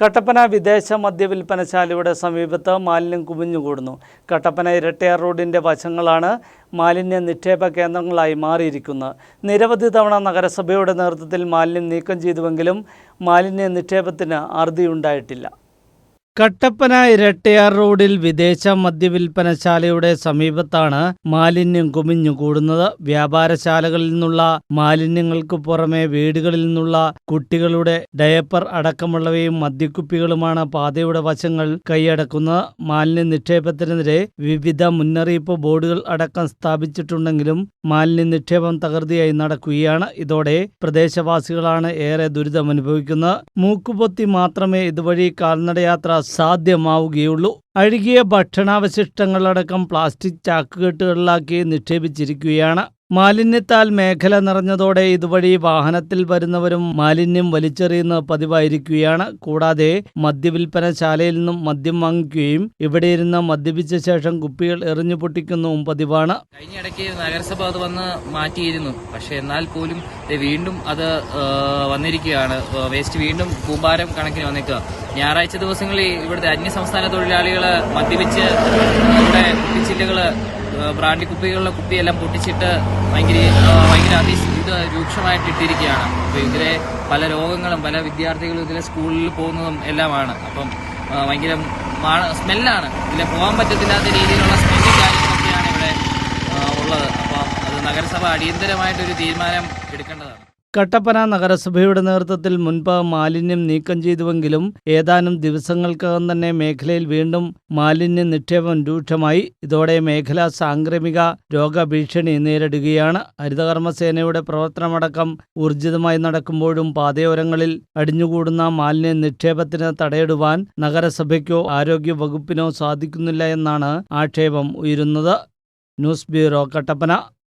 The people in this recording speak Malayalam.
കട്ടപ്പന വിദേശ മദ്യവിൽപ്പനശാലയുടെ സമീപത്ത് മാലിന്യം കുമിഞ്ഞുകൂടുന്നു. കട്ടപ്പന ഇരട്ടയാർ റോഡിന്റെ വശങ്ങളാണ് മാലിന്യ നിക്ഷേപ കേന്ദ്രങ്ങളായി മാറിയിരിക്കുന്നത്. നിരവധി തവണ നഗരസഭയുടെ നേതൃത്വത്തിൽ മാലിന്യം നീക്കം ചെയ്തുവെങ്കിലും മാലിന്യ നിക്ഷേപത്തിന് അറുതിയുണ്ടായിട്ടില്ല. കട്ടപ്പന ഇരട്ടയാർ റോഡിൽ വിദേശ മദ്യവിൽപ്പനശാലയുടെ സമീപത്താണ് മാലിന്യം കുമിഞ്ഞു കൂടുന്നത്. വ്യാപാരശാലകളിൽ നിന്നുള്ള മാലിന്യങ്ങൾക്കു പുറമെ വീടുകളിൽ നിന്നുള്ള കുട്ടികളുടെ ഡയപ്പർ അടക്കമുള്ളവയും മദ്യക്കുപ്പികളുമാണ് പാതയുടെ വശങ്ങൾ കൈയടക്കുന്നത്. മാലിന്യ നിക്ഷേപത്തിനെതിരെ വിവിധ മുന്നറിയിപ്പ് ബോർഡുകൾ അടക്കം സ്ഥാപിച്ചിട്ടുണ്ടെങ്കിലും മാലിന്യ നിക്ഷേപം തകൃതിയായി നടക്കുകയാണ്. ഇതോടെ പ്രദേശവാസികളാണ് ഏറെ ദുരിതമനുഭവിക്കുന്നത്. മൂക്കുപൊത്തി മാത്രമേ ഇതുവഴി കാൽനടയാത്ര സാധ്യമാവുകയുള്ളൂ. അഴുകിയ ഭക്ഷണാവശിഷ്ടങ്ങളടക്കം പ്ലാസ്റ്റിക് ചാക്കുകെട്ടുകളിലാക്കി നിക്ഷേപിച്ചിരിക്കുകയാണ്. മാലിന്യത്താൽ മേഖല നിറഞ്ഞതോടെ ഇതുവഴി വാഹനത്തിൽ വരുന്നവരും മാലിന്യം വലിച്ചെറിയുന്ന പതിവായിരിക്കുകയാണ്. കൂടാതെ മദ്യവിൽപ്പനശാലയിൽ നിന്നും മദ്യം വാങ്ങിക്കുകയും ഇവിടെ ഇരുന്ന് മദ്യപിച്ച ശേഷം കുപ്പികൾ എറിഞ്ഞു പൊട്ടിക്കുന്നതും പതിവാണ്. കഴിഞ്ഞ ഇടയ്ക്ക് നഗരസഭ അത് വന്ന് മാറ്റിയിരുന്നു. പക്ഷെ എന്നാൽ പോലും വീണ്ടും അത് വന്നിരിക്കുകയാണ്. വേസ്റ്റ് വീണ്ടും കൂമ്പാരം കണക്കിന് വന്നേക്കുക ഞായറാഴ്ച ദിവസങ്ങളിൽ ഇവിടുത്തെ അന്യസംസ്ഥാന തൊഴിലാളികൾ മദ്യപിച്ച് ഇവിടെ ബ്രാൻഡി കുപ്പികളിലെ കുപ്പിയെല്ലാം പൊട്ടിച്ചിട്ട് ഭയങ്കര ഭയങ്കര അതി ഇത് രൂക്ഷമായിട്ട് ഇട്ടിരിക്കുകയാണ്. അപ്പോൾ ഇതിലെ പല രോഗങ്ങളും പല വിദ്യാർത്ഥികളും ഇതിലെ സ്കൂളിൽ പോകുന്നതും എല്ലാമാണ്. അപ്പം ഭയങ്കര സ്മെല്ലാണ്. ഇതിലെ പോകാൻ പറ്റത്തില്ലാത്ത രീതിയിലുള്ള സ്മെല്ലും കാര്യങ്ങളൊക്കെയാണ് ഇവിടെ ഉള്ളത്. അപ്പോൾ അത് നഗരസഭ അടിയന്തരമായിട്ടൊരു തീരുമാനം എടുക്കേണ്ടതാണ്. കട്ടപ്പന നഗരസഭയുടെ നേതൃത്വത്തിൽ മുൻപ് മാലിന്യം നീക്കം ചെയ്തുവെങ്കിലും ഏതാനും ദിവസങ്ങൾക്കകം തന്നെ മേഖലയിൽ വീണ്ടും മാലിന്യ നിക്ഷേപം രൂക്ഷമായി. ഇതോടെ മേഖല സാംക്രമിക രോഗഭീഷണി നേരിടുകയാണ്. ഹരിതകർമ്മസേനയുടെ പ്രവർത്തനമടക്കം ഊർജിതമായി നടക്കുമ്പോഴും പാതയോരങ്ങളിൽ അടിഞ്ഞുകൂടുന്ന മാലിന്യ നിക്ഷേപത്തിന് തടയിടുവാൻ നഗരസഭയ്ക്കോ ആരോഗ്യ വകുപ്പിനോ സാധിക്കുന്നില്ല എന്നാണ് ആക്ഷേപം ഉയരുന്നത്. News bureau Kattappana.